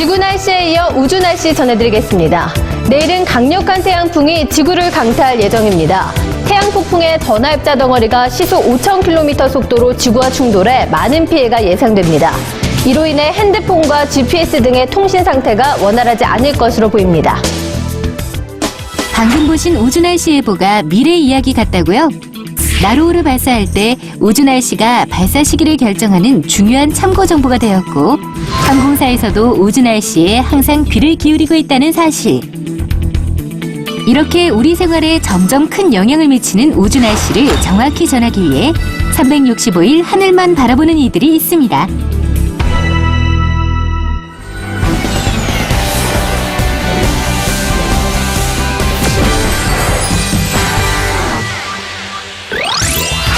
지구 날씨에 이어 우주 날씨 전해드리겠습니다. 내일은 강력한 태양풍이 지구를 강타할 예정입니다. 태양 폭풍의 더 날짜 덩어리가 시속 5,000km 속도로 지구와 충돌해 많은 피해가 예상됩니다. 이로 인해 핸드폰과 GPS 등의 통신 상태가 원활하지 않을 것으로 보입니다. 방금 보신 우주 날씨 예보가 미래 이야기 같다고요? 나로우를 발사할 때 우주 날씨가 발사 시기를 결정하는 중요한 참고 정보가 되었고 항공사에서도 우주 날씨에 항상 귀를 기울이고 있다는 사실. 이렇게 우리 생활에 점점 큰 영향을 미치는 우주 날씨를 정확히 전하기 위해 365일 하늘만 바라보는 이들이 있습니다.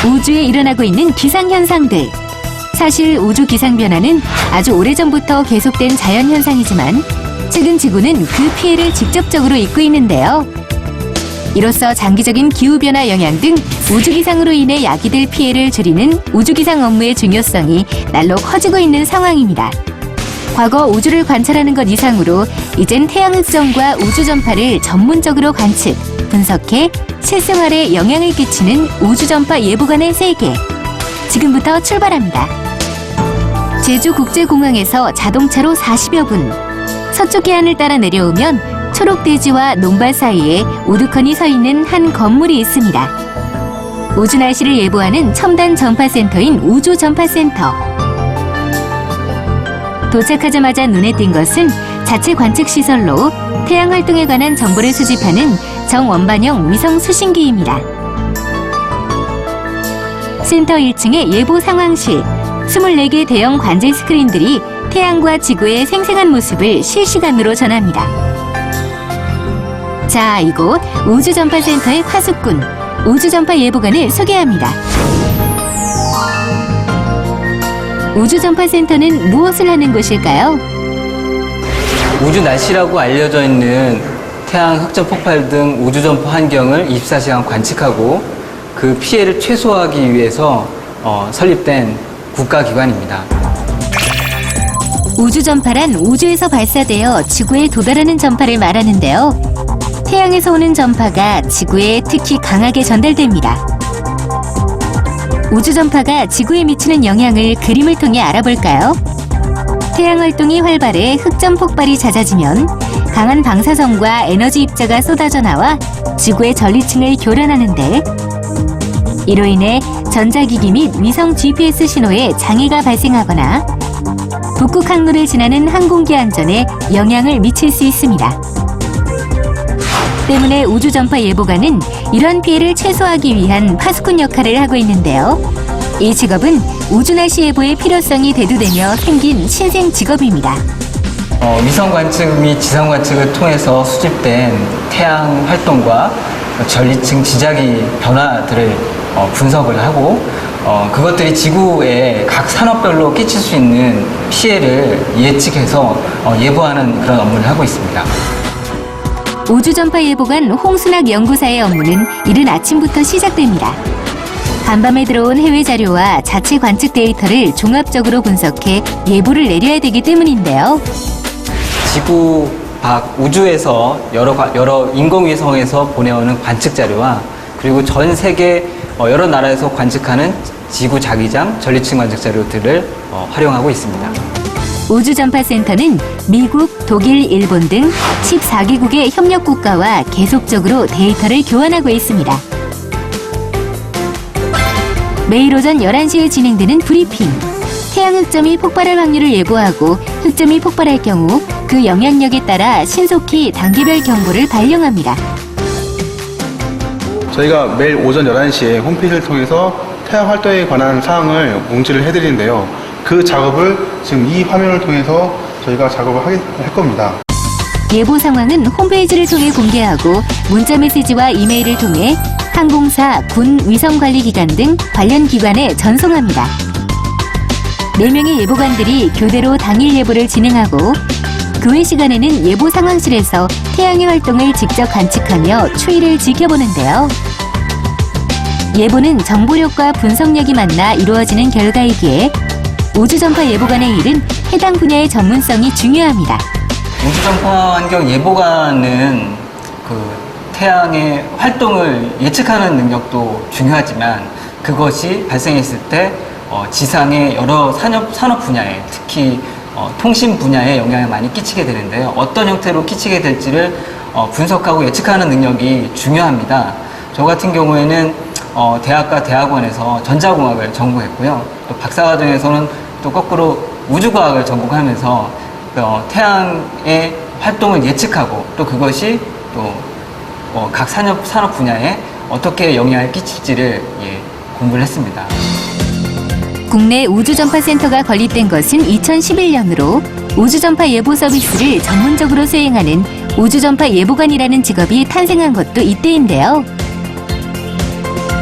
우주에 일어나고 있는 기상현상들. 사실 우주 기상 변화는 아주 오래전부터 계속된 자연 현상이지만 최근 지구는 그 피해를 직접적으로 입고 있는데요. 이로써 장기적인 기후변화 영향 등 우주기상으로 인해 야기될 피해를 줄이는 우주기상 업무의 중요성이 날로 커지고 있는 상황입니다. 과거 우주를 관찰하는 것 이상으로 이젠 태양 흑점과 우주 전파를 전문적으로 관측, 분석해 실생활에 영향을 끼치는 우주 전파 예보관의 세계. 지금부터 출발합니다. 제주국제공항에서 자동차로 40여 분. 서쪽 해안을 따라 내려오면 초록돼지와 논발 사이에 우두커니 서 있는 한 건물이 있습니다. 우주 날씨를 예보하는 첨단 전파센터인 우주전파센터. 도착하자마자 눈에 띈 것은 자체 관측 시설로 태양 활동에 관한 정보를 수집하는 정원반형 위성 수신기입니다. 센터 1층의 예보 상황실, 24개 대형 관제 스크린들이 태양과 지구의 생생한 모습을 실시간으로 전합니다. 자, 이곳 우주전파센터의 화수꾼, 우주전파 예보관을 소개합니다. 우주전파센터는 무엇을 하는 곳일까요? 우주 날씨라고 알려져 있는 태양 흑점 폭발 등 우주 전파 환경을 24시간 관측하고 그 피해를 최소화하기 위해서 어, 설립된 국가기관입니다. 우주 전파란 우주에서 발사되어 지구에 도달하는 전파를 말하는데요. 태양에서 오는 전파가 지구에 특히 강하게 전달됩니다. 우주 전파가 지구에 미치는 영향을 그림을 통해 알아볼까요? 태양 활동이 활발해 흑점 폭발이 잦아지면 강한 방사선과 에너지 입자가 쏟아져 나와 지구의 전리층을 교란하는데 이로 인해 전자기기 및 위성 GPS 신호에 장애가 발생하거나 북극 항로를 지나는 항공기 안전에 영향을 미칠 수 있습니다. 때문에 우주전파 예보관은 이런 피해를 최소화하기 위한 파수꾼 역할을 하고 있는데요. 이 직업은 우주날씨 예보의 필요성이 대두되며 생긴 신생 직업입니다. 어, 위성 관측 및 지상 관측을 통해서 수집된 태양 활동과 전리층 지자기 변화들을 어, 분석을 하고 어, 그것들이 지구의 각 산업별로 끼칠 수 있는 피해를 예측해서 어, 예보하는 그런 업무를 하고 있습니다. 우주전파 예보관 홍순학 연구사의 업무는 이른 아침부터 시작됩니다. 간밤에 들어온 해외 자료와 자체 관측 데이터를 종합적으로 분석해 예보를 내려야 되기 때문인데요. 지구 밖 우주에서 여러, 과- 여러 인공위성에서 보내오는 관측 자료와 그리고 전 세계 어, 여러 나라에서 관측하는 지구 자기장 전리층 관측 자료들을 어, 활용하고 있습니다. 우주전파센터는 미국, 독일, 일본 등 14개국의 협력 국가와 계속적으로 데이터를 교환하고 있습니다. 매일 오전 11시에 진행되는 브리핑. 태양 흑점이 폭발할 확률을 예보하고 흑점이 폭발할 경우 그 영향력에 따라 신속히 단계별 경보를 발령합니다. 저희가 매일 오전 11시에 홈페이지를 통해서 태양 활동에 관한 사항을 공지를 해드리는데요. 그 작업을 지금 이 화면을 통해서 저희가 작업을 하게, 할 겁니다. 예보 상황은 홈페이지를 통해 공개하고 문자 메시지와 이메일을 통해 항공사, 군, 위성관리기관 등 관련 기관에 전송합니다. 4명의 예보관들이 교대로 당일 예보를 진행하고 그외 시간에는 예보 상황실에서 태양의 활동을 직접 관측하며 추이를 지켜보는데요. 예보는 정보력과 분석력이 만나 이루어지는 결과이기에 우주전파 예보관의 일은 해당 분야의 전문성이 중요합니다. 우주전파 환경 예보관은 그 태양의 활동을 예측하는 능력도 중요하지만 그것이 발생했을 때 어, 지상의 여러 산업, 산업 분야에 특히 어, 통신 분야에 영향을 많이 끼치게 되는데요. 어떤 형태로 끼치게 될지를 어, 분석하고 예측하는 능력이 중요합니다. 저 같은 경우에는 어, 대학과 대학원에서 전자공학을 전공했고요. 또 박사과정에서는 또 거꾸로 우주과학을 전공하면서 어, 태양의 활동을 예측하고 또 그것이 또 어, 각 산업, 산업 분야에 어떻게 영향을 끼칠지를 예, 공부를 했습니다. 국내 우주전파센터가 건립된 것은 2011년으로 우주전파 예보 서비스를 전문적으로 수행하는 우주전파 예보관이라는 직업이 탄생한 것도 이때인데요.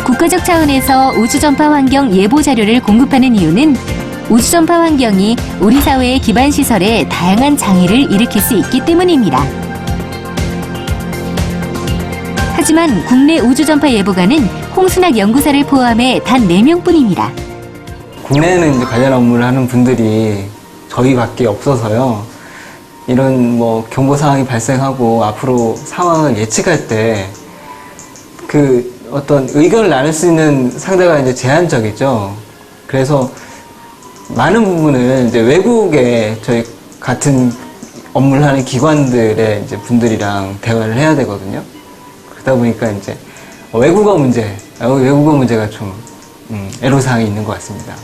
국가적 차원에서 우주전파 환경 예보 자료를 공급하는 이유는 우주전파 환경이 우리 사회의 기반 시설에 다양한 장애를 일으킬 수 있기 때문입니다. 하지만 국내 우주전파 예보관은 홍순학 연구사를 포함해 단 4명뿐입니다. 국내에는 이제 관련 업무를 하는 분들이 저희밖에 없어서요. 이런 뭐 경보 상황이 발생하고 앞으로 상황을 예측할 때 그 어떤 의견을 나눌 수 있는 상대가 이제 제한적이죠. 그래서 많은 부분을 이제 외국에 저희 같은 업무를 하는 기관들의 이제 분들이랑 대화를 해야 되거든요. 그러다 보니까 이제 외국어 문제, 외국어 문제가 좀 음, 애로사항이 있는 것 같습니다.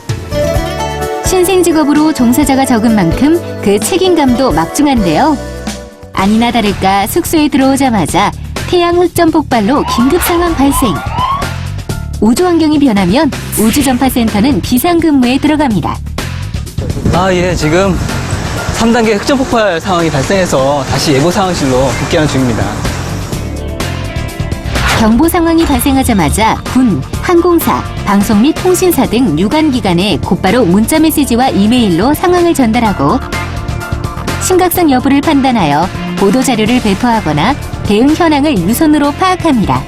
신생 직업으로 종사자가 적은 만큼 그 책임감도 막중한데요. 아니나 다를까 숙소에 들어오자마자 태양 흑점 폭발로 긴급 상황 발생. 우주 환경이 변하면 우주전파센터는 비상근무에 들어갑니다. 아, 예, 지금 3단계 흑점 폭발 상황이 발생해서 다시 예보 상황실로 복귀하는 중입니다. 경보 상황이 발생하자마자 군, 항공사, 방송 및 통신사 등 유관 기관에 곧바로 문자 메시지와 이메일로 상황을 전달하고 심각성 여부를 판단하여 보도 자료를 배포하거나 대응 현황을 유선으로 파악합니다.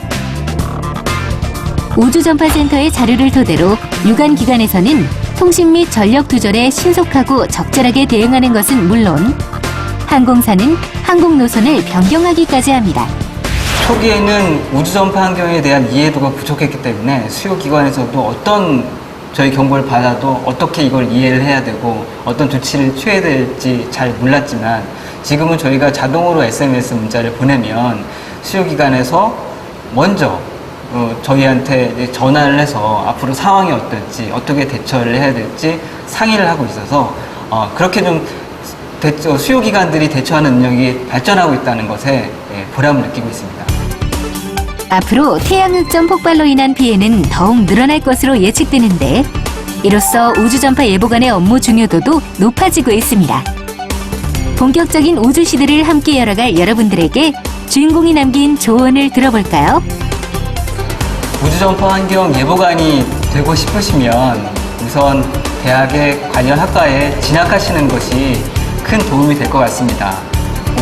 우주전파센터의 자료를 토대로 유관 기관에서는 통신 및 전력 두절에 신속하고 적절하게 대응하는 것은 물론 항공사는 항공 노선을 변경하기까지 합니다. 초기에는 우주전파 환경에 대한 이해도가 부족했기 때문에 수요기관에서도 어떤 저희 경보를 받아도 어떻게 이걸 이해를 해야 되고 어떤 조치를 취해야 될지 잘 몰랐지만 지금은 저희가 자동으로 SMS 문자를 보내면 수요기관에서 먼저 어, 저희한테 전화를 해서 앞으로 상황이 어떨지 어떻게 대처를 해야 될지 상의를 하고 있어서 어, 그렇게 좀 대처, 수요기관들이 대처하는 능력이 발전하고 있다는 것에 예, 보람을 느끼고 있습니다. 앞으로 태양흑점 폭발로 인한 피해는 더욱 늘어날 것으로 예측되는데 이로써 우주전파 예보관의 업무 중요도도 높아지고 있습니다. 본격적인 우주 시대를 함께 열어갈 여러분들에게 주인공이 남긴 조언을 들어볼까요? 우주전파 환경 예보관이 되고 싶으시면 우선 대학의 관련 학과에 진학하시는 것이 큰 도움이 될 것 같습니다.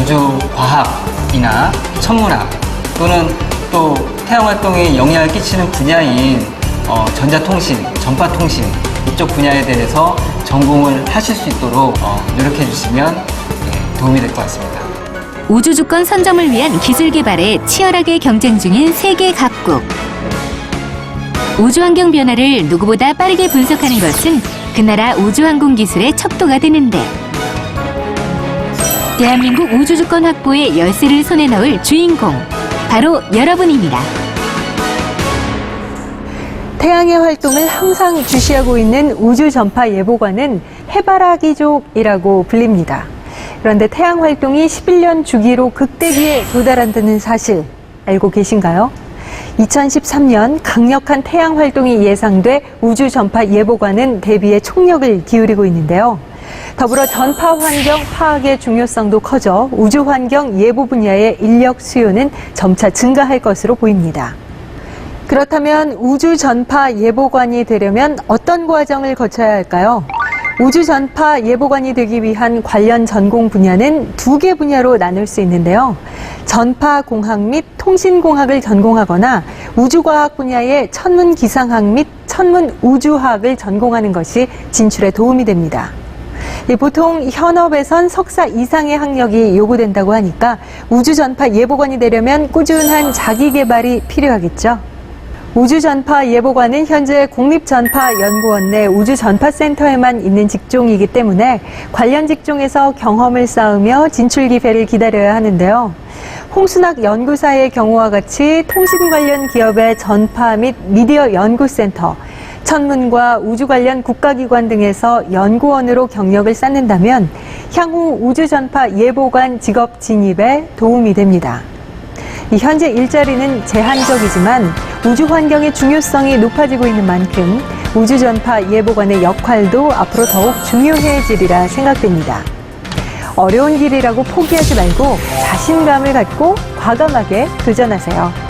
우주과학이나 천문학 또는 또 태양 활동에 영향을 끼치는 분야인 어, 전자통신, 전파통신 이쪽 분야에 대해서 전공을 하실 수 있도록 어, 노력해 주시면 예, 도움이 될 것 같습니다. 우주 주권 선점을 위한 기술 개발에 치열하게 경쟁 중인 세계 각국. 우주 환경 변화를 누구보다 빠르게 분석하는 것은 그 나라 우주 항공 기술의 척도가 되는데 대한민국 우주 주권 확보의 열쇠를 손에 넣을 주인공 바로 여러분입니다. 태양의 활동을 항상 주시하고 있는 우주 전파 예보관은 해바라기족이라고 불립니다. 그런데 태양 활동이 11년 주기로 극대기에 도달한다는 사실 알고 계신가요? 2013년 강력한 태양 활동이 예상돼 우주 전파 예보관은 대비에 총력을 기울이고 있는데요. 더불어 전파 환경 파악의 중요성도 커져 우주 환경 예보 분야의 인력 수요는 점차 증가할 것으로 보입니다. 그렇다면 우주 전파 예보관이 되려면 어떤 과정을 거쳐야 할까요? 우주 전파 예보관이 되기 위한 관련 전공 분야는 두 개 분야로 나눌 수 있는데요. 전파 공학 및 통신 공학을 전공하거나 우주과학 분야의 천문 기상학 및 천문 우주학을 전공하는 것이 진출에 도움이 됩니다. 이 보통 현업에선 석사 이상의 학력이 요구된다고 하니까 우주 전파 예보관이 되려면 꾸준한 자기 개발이 필요하겠죠. 우주 전파 예보관은 현재 국립전파연구원 내 우주 전파센터에만 있는 직종이기 때문에 관련 직종에서 경험을 쌓으며 진출 기회를 기다려야 하는데요. 홍순학 연구사의 경우와 같이 통신 관련 기업의 전파 및 미디어 연구센터, 천문과 우주 관련 국가기관 등에서 연구원으로 경력을 쌓는다면 향후 우주전파 예보관 직업 진입에 도움이 됩니다. 이 현재 일자리는 제한적이지만 우주 환경의 중요성이 높아지고 있는 만큼 우주전파 예보관의 역할도 앞으로 더욱 중요해지리라 생각됩니다. 어려운 길이라고 포기하지 말고 자신감을 갖고 과감하게 도전하세요.